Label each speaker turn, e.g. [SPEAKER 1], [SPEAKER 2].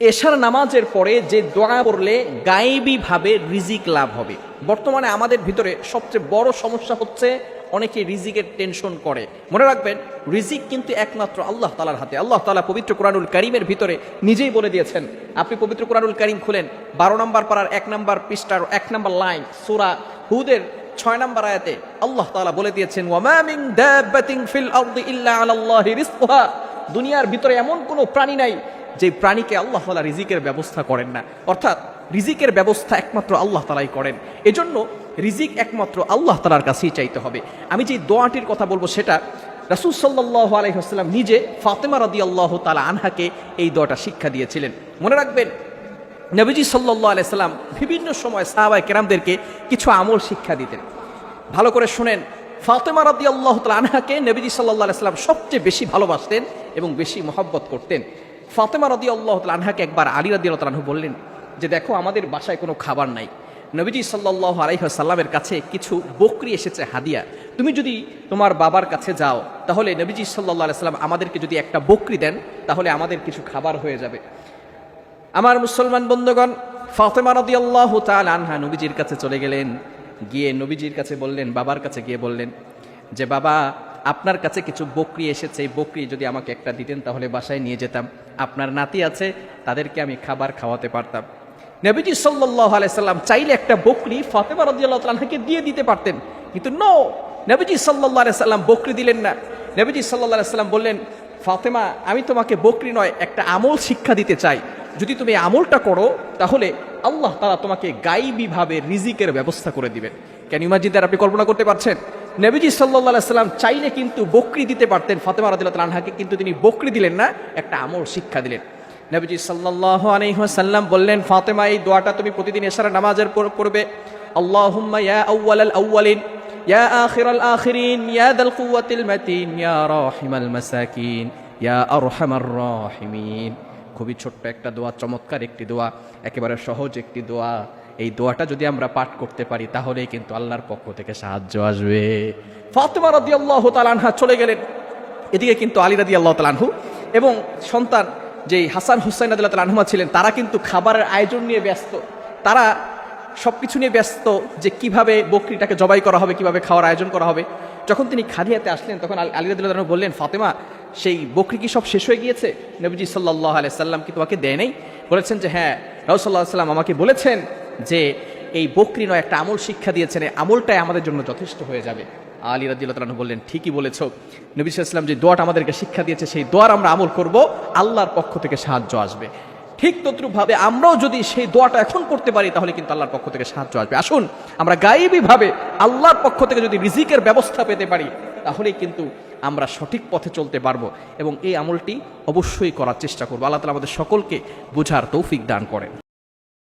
[SPEAKER 1] এশার নামাজের পরে যে দোয়া করলে গায়েবী ভাবে রিজিক লাভ হবে। বর্তমানে আমাদের ভিতরে সবচেয়ে বড় সমস্যা হচ্ছে অনেকে রিজিকের টেনশন করে। মনে রাখবেন, রিজিক কিন্তু একমাত্র আল্লাহ তালার হাতে। আল্লাহ তালা পবিত্র কোরআনুল করিমের ভিতরে নিজেই বলে দিয়েছেন, আপনি পবিত্র কোরআনুল করিম খুলেন, বারো নম্বর পাড়ার এক নম্বর পৃষ্ঠার এক নম্বর লাইন, সুরা হুদের ছয় নম্বর আয়াতে আল্লাহ তালা বলে দিয়েছেন দুনিয়ার ভিতরে এমন কোনো প্রাণী নাই যে প্রাণীকে আল্লাহ তাআলা রিজিকের ব্যবস্থা করেন না। অর্থাৎ রিজিকের ব্যবস্থা একমাত্র আল্লাহ তালাই করেন। এজন্য রিজিক একমাত্র আল্লাহ তালার কাছেই চাইতে হবে। আমি যে দোয়াটির কথা বলব সেটা রাসূল সাল্লাল্লাহু আলাইহি ওয়াসাল্লাম নিজে ফাতেমা আল্লাহ তালা আনহাকে এই দোয়াটা শিক্ষা দিয়েছিলেন। মনে রাখবেন, নবীজি সাল্লাহ আলাইসাল্লাম বিভিন্ন সময় সাহাবাই কেরামদেরকে কিছু আমল শিক্ষা দিতেন। ভালো করে শুনেন, ফাতেমা রাদি আল্লাহ তালা আনহাকে নবীজি সাল্লাহ আলাইসাল্লাম সবচেয়ে বেশি ভালোবাসতেন এবং বেশি মহব্বত করতেন। ফাতেমা রাদি আল্লাহ আনহাকে একবার আলী রাদি আল্লাহ বললেন যে দেখো, আমাদের বাসায় কোনো খাবার নাই। নবীজি সাল্লাহ আলাইসাল্লামের কাছে কিছু বকরি এসেছে, হাদিয়া। তুমি যদি তোমার বাবার কাছে যাও, তাহলে নবীজি সাল্লাহ আলাইসাল্লাম আমাদেরকে যদি একটা বকরি দেন, তাহলে আমাদের কিছু খাবার হয়ে যাবে। আমার মুসলমান বন্ধুগণ, ফাতেমা রদি আল্লাহ তাল আনহা নবীজির কাছে চলে গেলেন। গিয়ে নবীজির কাছে বললেন, বাবার কাছে গিয়ে বললেন যে, বাবা আপনার কাছে কিছু বকরি এসেছে, এই বকরি যদি আমাকে একটা দিতেন তাহলে বাসায় নিয়ে যেতাম। আপনার নাতি আছে, তাদেরকে আমি খাবার খাওয়াতে পারতাম। নবীজি সাল্লাহ আলাইসাল্লাম চাইলে একটা বকরি ফাতেমা রদি আল্লাহ আনহাকে দিয়ে দিতে পারতেন। কিন্তু নো নবীজি সাল্লাহ আলাইসাল্লাম বকরি দিলেন না। নবীজি সাল্লাহ আলাইসাল্লাম বললেন, ফাতেমা, আমি তোমাকে বকরি নয়, একটা আমল শিক্ষা দিতে চাই। যদি তুমি আমলটা করো, তাহলে আল্লাহ তারা তোমাকে গাইবীভাবে রিজিকের ব্যবস্থা করে দিবেন। কেন ইমাজিদার আপনি কল্পনা করতে পারছেন? নবীজি সাল্লাহ সাল্লাম চাইলে কিন্তু বকরি দিতে পারতেন ফাতেমা রাদিল্লাহ আনহাকে কিন্তু তিনি বকরি দিলেন না, একটা আমল শিক্ষা দিলেন। নবীজি সাল্লাহ আলহিহাসাল্লাম বললেন, ফাতেমা, এই দোয়াটা তুমি প্রতিদিন এসারা নামাজের পর, পড়বে। আল্লাহুম্মা ইয়া ইয়া আখিরাল আখিরিন, ইয়া দাল কুওয়াতিল মাতিন, ইয়া রাহিমাল মাসাকিন, ইয়া আরহামার খুবই ছোট্ট একটা দোয়া, চমৎকার একটি দোয়া, একেবারে সহজ একটি দোয়া। এই দোয়াটা যদি আমরা পাঠ করতে পারি, তাহলেই কিন্তু আল্লাহর পক্ষ থেকে সাহায্য আসবে। ফাতেমা রাদি আল্লাহ তালানহা চলে গেলেন। এদিকে কিন্তু আলী রাদি আল্লাহ তালানহু এবং সন্তান যেই হাসান হুসাইন আদিল্লাহ তালানহুমা ছিলেন, তারা কিন্তু খাবারের আয়োজন নিয়ে ব্যস্ত। তারা সব কিছু নিয়ে ব্যস্ত যে কীভাবে বকরিটাকে জবাই করা হবে, কীভাবে খাওয়ার আয়োজন করা হবে। যখন তিনি খাদিয়াতে আসলেন, তখন আলী রাদিল্লাহ বললেন, ফাতেমা, সেই বকরি কি সব শেষ হয়ে গিয়েছে? নবীজি সাল্লাহ আলাই সাল্লাম কি তোমাকে দেয় নেই? বলেছেন যে হ্যাঁ রাউসাল্লাহ সাল্লাম আমাকে বলেছেন যে এই বকরি নয় একটা আমল শিক্ষা দিয়েছেন, এই আমলটাই আমাদের জন্য যথেষ্ট হয়ে যাবে। আলী রাদিল্লাহ বললেন, ঠিকই বলেছ। নবী সাল্লাম যে দোয়াটা আমাদেরকে শিক্ষা দিয়েছে, সেই দোয়ার আমরা আমল করব, আল্লাহর পক্ষ থেকে সাহায্য আসবে। ঠিক তদ্রুপভাবে আমরাও যদি সেই দোয়াটা এখন করতে পারি, তাহলে কিন্তু আল্লাহর পক্ষ থেকে সাহায্য আসবে। আসুন, আমরা গায়েবীভাবে আল্লাহর পক্ষ থেকে যদি রিজিকের ব্যবস্থা পেতে পারি, তাহলেই কিন্তু আমরা সঠিক পথে চলতে পারব এবং এই আমলটি অবশ্যই করার চেষ্টা করব। আল্লাহ তালা আমাদের সকলকে বোঝার তৌফিক দান করেন।